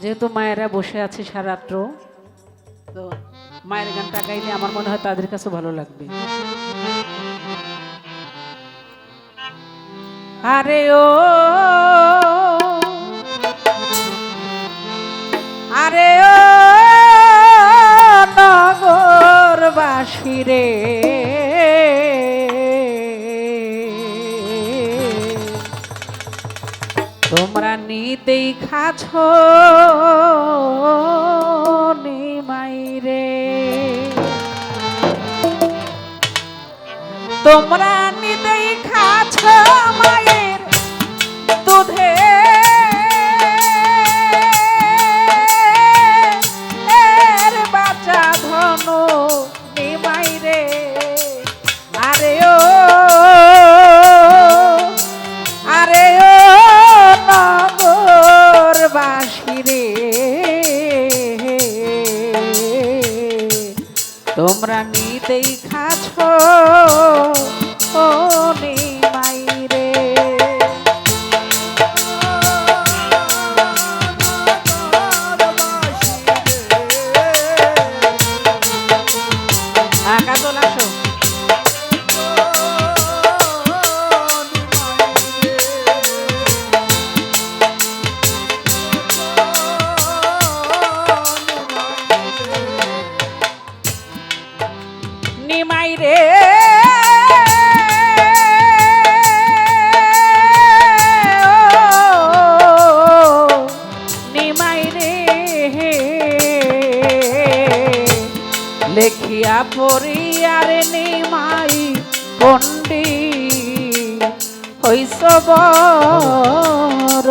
যেহেতু মায়েরা বসে আছে সারাত্র, তো মায়ের গানটা গাইলে আমার মনে হয় তাদের কাছে ভালো লাগবে। আরে ও আরে ও, নগরবাসী রে। তোমরা নিতেই খাছ নিমাই রে। তোমরা নিতেই খাছ মায়ের তোমরা নিতেই খাছ ও নিমাই লেখিয়া পড়িয়ারে নিমাই পন্ডি হইস বড়।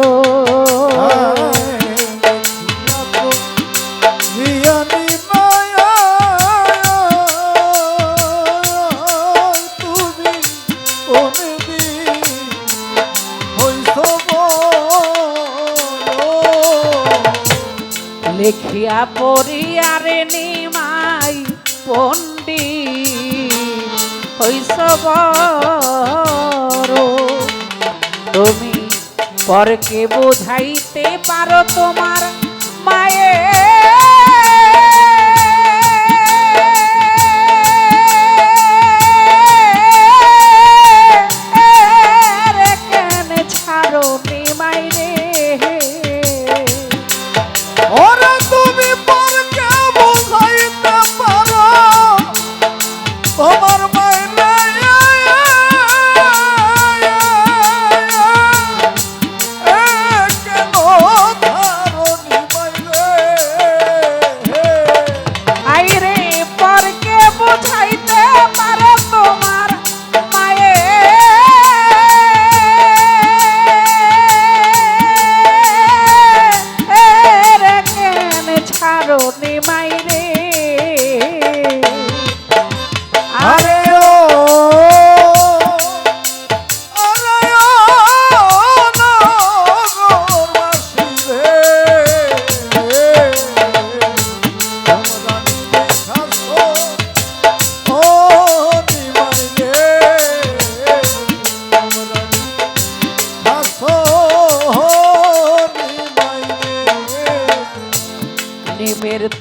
লেখিয়া পড়িয়ারে নিমাই বড় তুমি পরকে বোঝাইতে পারো তোমার মায়ে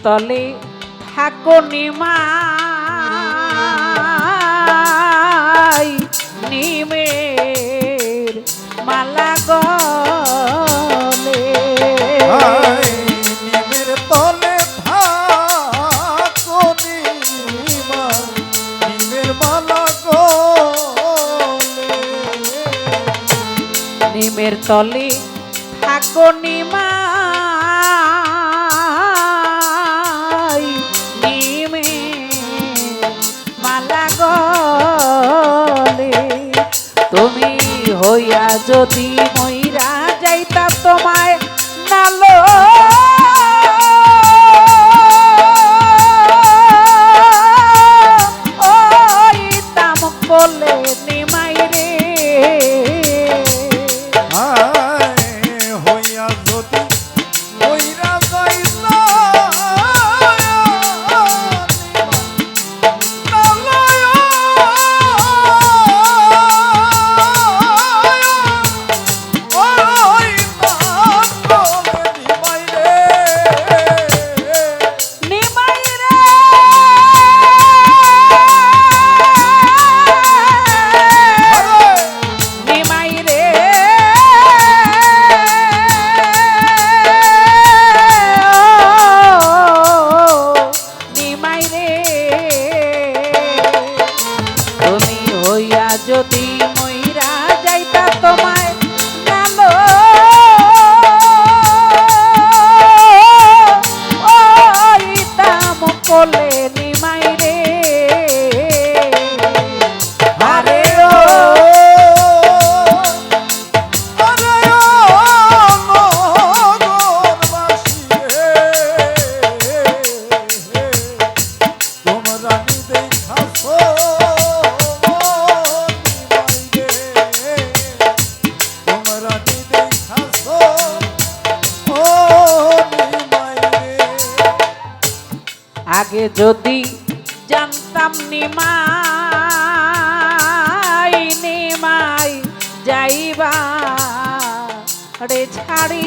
তলে থাকো নিমাই ti. যাইবা রে ছাড়ি।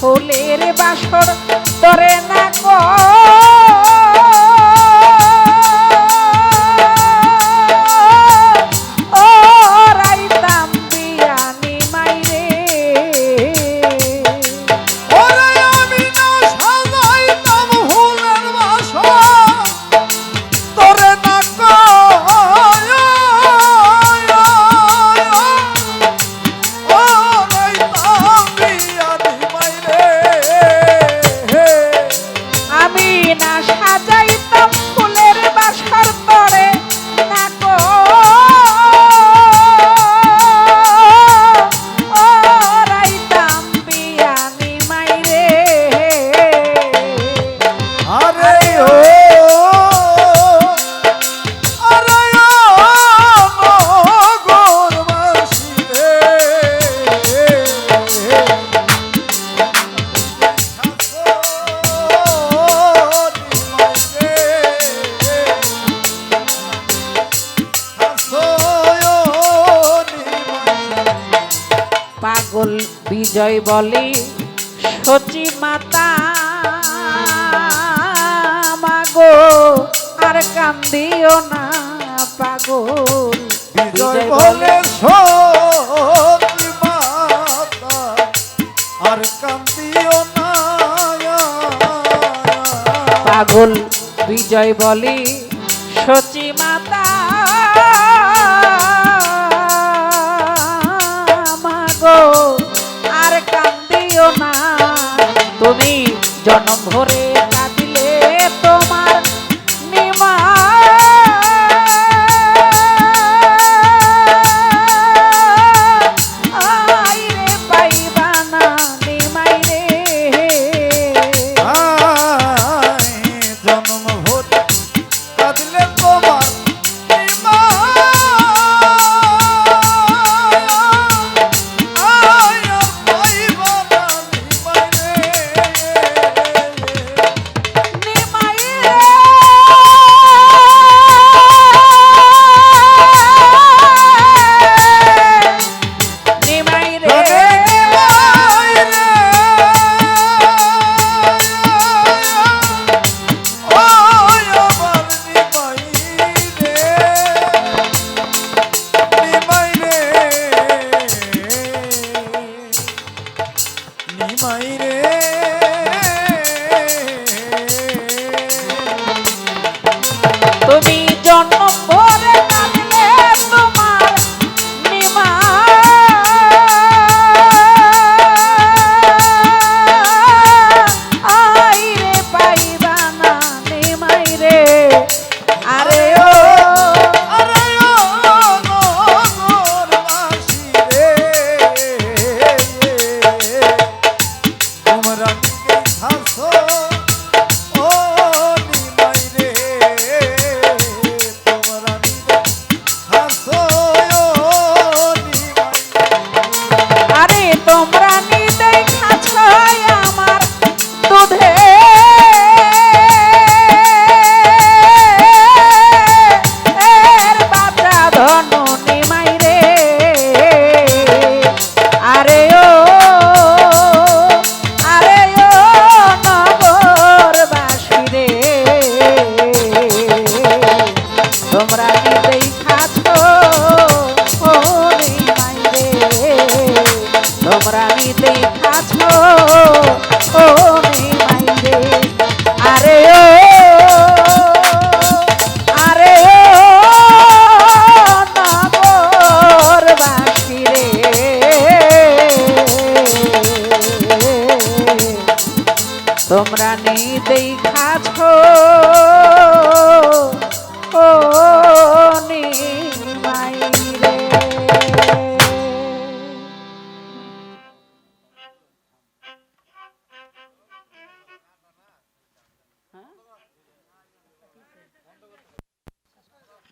ফুলের বাসর হয় বলি সচি মাতা মাগো আর কান্দিও না পাগল। বিজয় বলে সচি মাতা আর কান্দিও না পাগল বিজয় বলি সচি তোমরা নেই দেখাছ ও নি